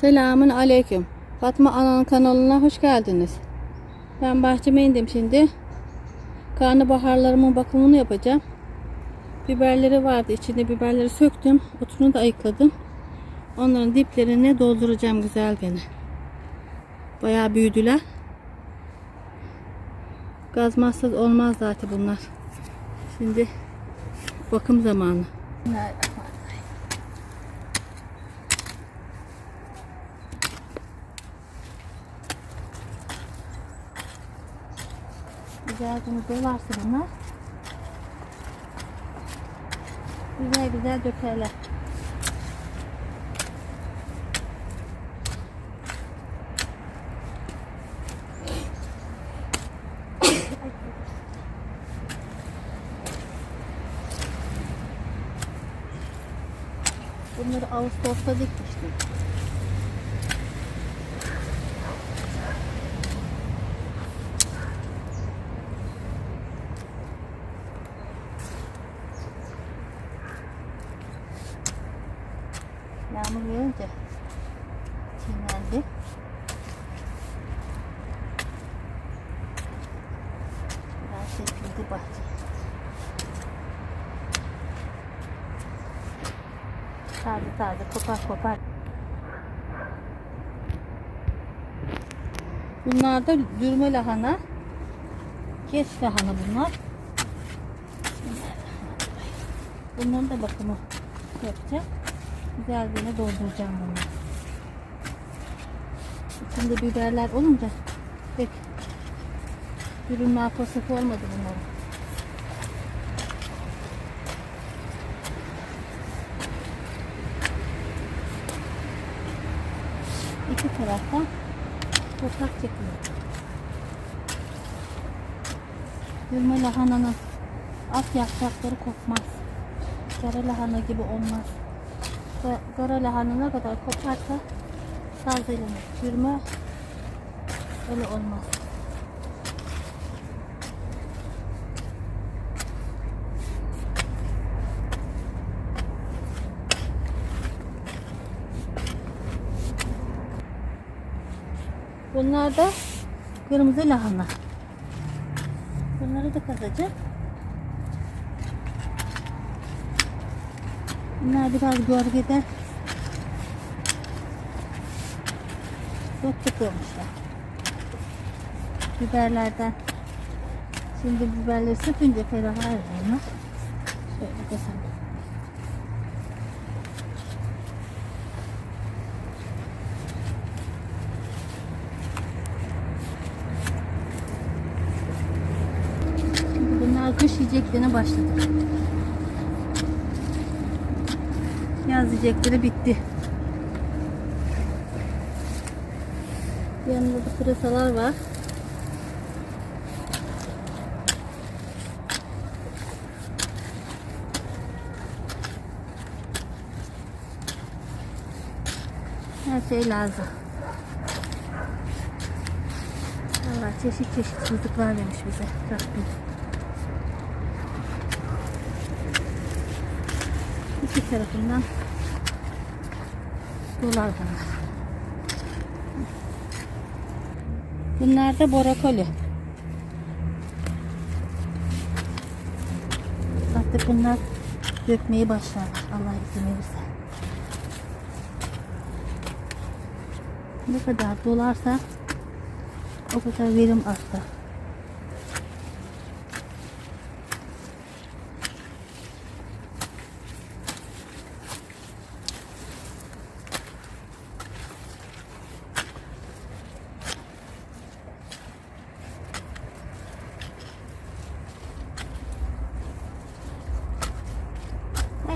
Selamun Aleyküm. Fatma Ana'nın kanalına hoş geldiniz. Ben bahçeme indim şimdi. Karnabaharlarımın bakımını yapacağım. Biberleri vardı. içinde biberleri söktüm. Otunu da ayıkladım. Onların diplerini dolduracağım güzel gene. Bayağı büyüdüler. Gazmazsız olmaz zaten bunlar. Şimdi bakım zamanı. Güzel bunu dolarsa bunlar. Güzel güzel dökerler. Bunları Ağustos'ta dikmiştim. Yağmur yağınca çimlendi. Biraz çekildi bahçe. Taze taze kopar kopar. Bunlar da dürme lahana. Geç lahana bunlar. Bunların da bakımı yapacağım. Güzel bir dolduracağım bunu. İçinde biberler olunca pek ürünler pasif olmadı bunların. İki taraftan toprak çekiyor. Yürüme lahananın alt yaprakları kopmaz. Kara lahana gibi olmaz. Kara lahana ne kadar koparsa tazelenir. Yürüme öyle olmaz. Bunlar da kırmızı lahana. Bunları da kazacağım. Bunlar biraz gölgede çok çıkıyormuşlar. Biberlerden. Şimdi biberleri sıkınca ferahlar bunlar. Şöyle desem. Bunlar kış yiyeceklerine başladı. Yaz bitti. Yanında da pırasalar var. Her şey lazım. Allah çeşit çeşit rızıklar vermiş bize Rabbim. İki tarafından dolar bunlar. Bunlar da brokoli. Artık bunlar dökmeyi başlarlar. Allah izin verirse. Ne kadar dolarsa o kadar verim artar.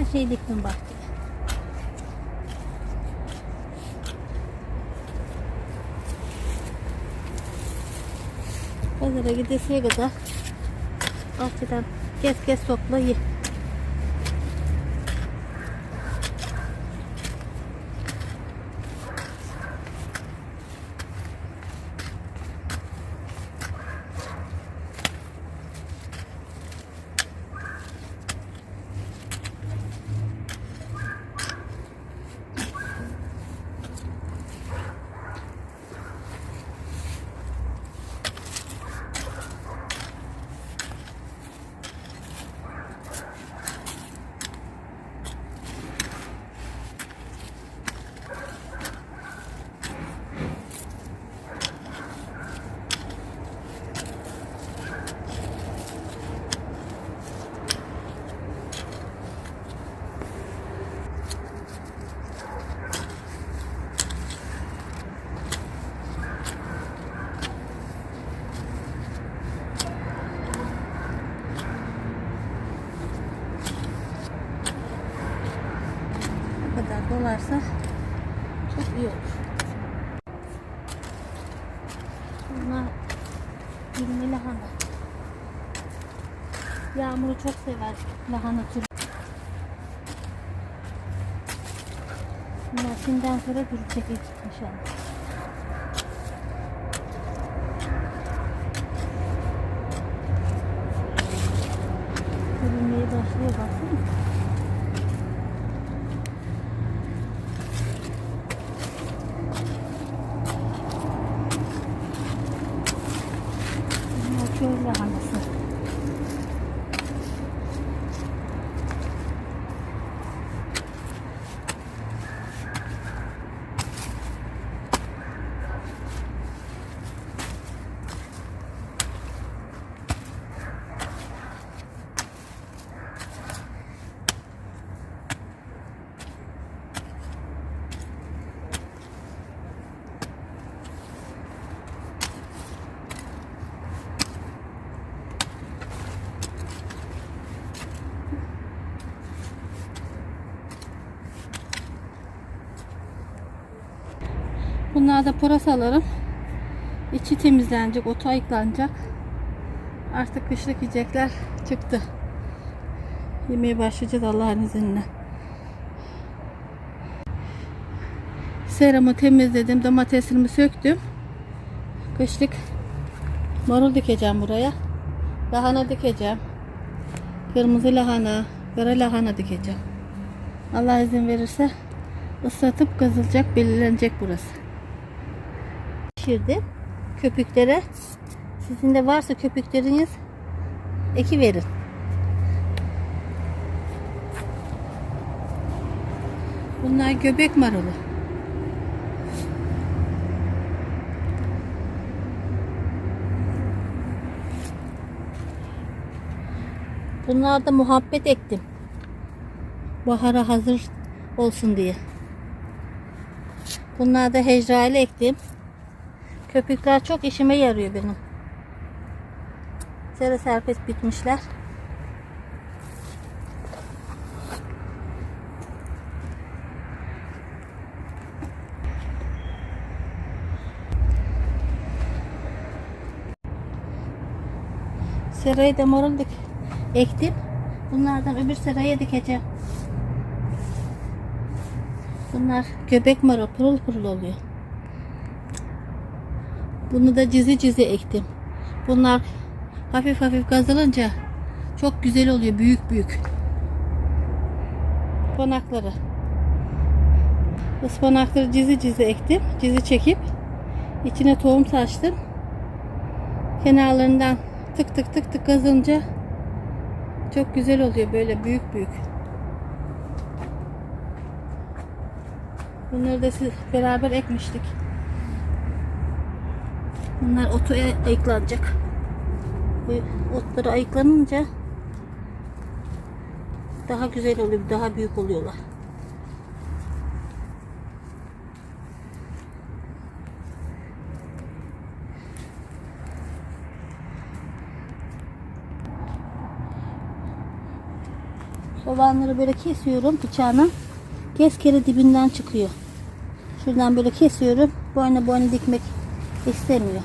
Her şeyi diktim bahçeye. Pazara gidesiye kadar bahçeden kes kes topla ye. Dolarsa çok iyi olur. Bunlar ilmi lahana. Yağmuru çok sever lahana türü. Bunlar şimdiden sonra duracak inşallah. Görünmeye başlıyor baksana. Bunlar da pırasalarım. İçi temizlenecek, otu ayıklanacak. Artık kışlık yiyecekler çıktı. Yemeye başlayacağız Allah'ın izniyle. Seramı temizledim, domatesimi söktüm. Kışlık marul dikeceğim buraya. Lahana dikeceğim. Kırmızı lahana, kara lahana dikeceğim. Allah izin verirse ıslatıp kazılacak, belirlenecek burası. Pişirdim. Köpüklere sizin de varsa köpükleriniz eki verin. Bunlar göbek marulu. Bunlar da muhabbet ektim. Bahara hazır olsun diye. Bunlar da hecrali ektim. Köpükler çok işime yarıyor benim. Sere serpet bitmişler. Serayı da marul dik ektim. Bunlardan öbür seraya dikeceğim. Bunlar göbek marul pırıl pırıl oluyor. Bunu da cizi cizi ektim. Bunlar hafif hafif kazılınca çok güzel oluyor. Büyük büyük. Ispanakları. Ispanakları cizi cizi ektim. Cizi çekip içine tohum saçtım. Kenarlarından tık tık tık tık kazınca çok güzel oluyor böyle büyük büyük. Bunları da siz beraber ekmiştik. Bunlar otu ayıklanacak. Bu otları ayıklanınca daha güzel oluyor, daha büyük oluyorlar. Soğanları böyle kesiyorum bıçağına. Kes kere dibinden çıkıyor. Şuradan böyle kesiyorum. Boyna boyna dikmek istemiyor.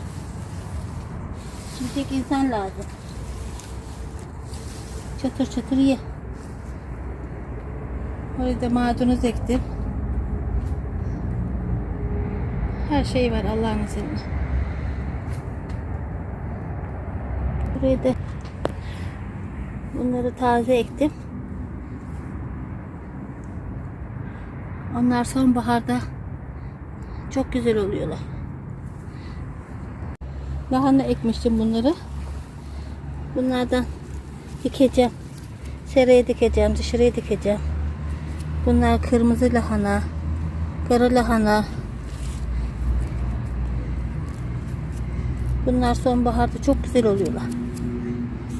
Tek insan lazım. Çatır çatır ye. Oraya da maydanoz ektim. Her şey var Allah'ın izniyle. Buraya da bunları taze ektim. Onlar sonbaharda çok güzel oluyorlar. Lahana ekmiştim bunları. Bunlardan dikeceğim. Seraya dikeceğim, dışarıya dikeceğim. Bunlar kırmızı lahana, kara lahana. Bunlar sonbaharda çok güzel oluyorlar.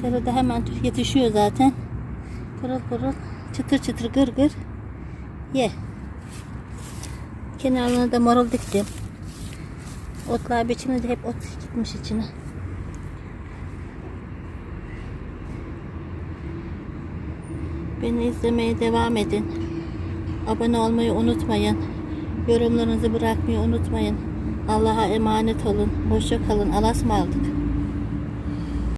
Serada hemen yetişiyor zaten. Pırıl pırıl, çıtır çıtır gır gır. Ye. Kenarlarına da marul diktim. Otlar biçiminde de hep ot gitmiş içine. Beni izlemeye devam edin. Abone olmayı unutmayın. Yorumlarınızı bırakmayı unutmayın. Allah'a emanet olun. Hoşça kalın. Allah'a ısmarladık.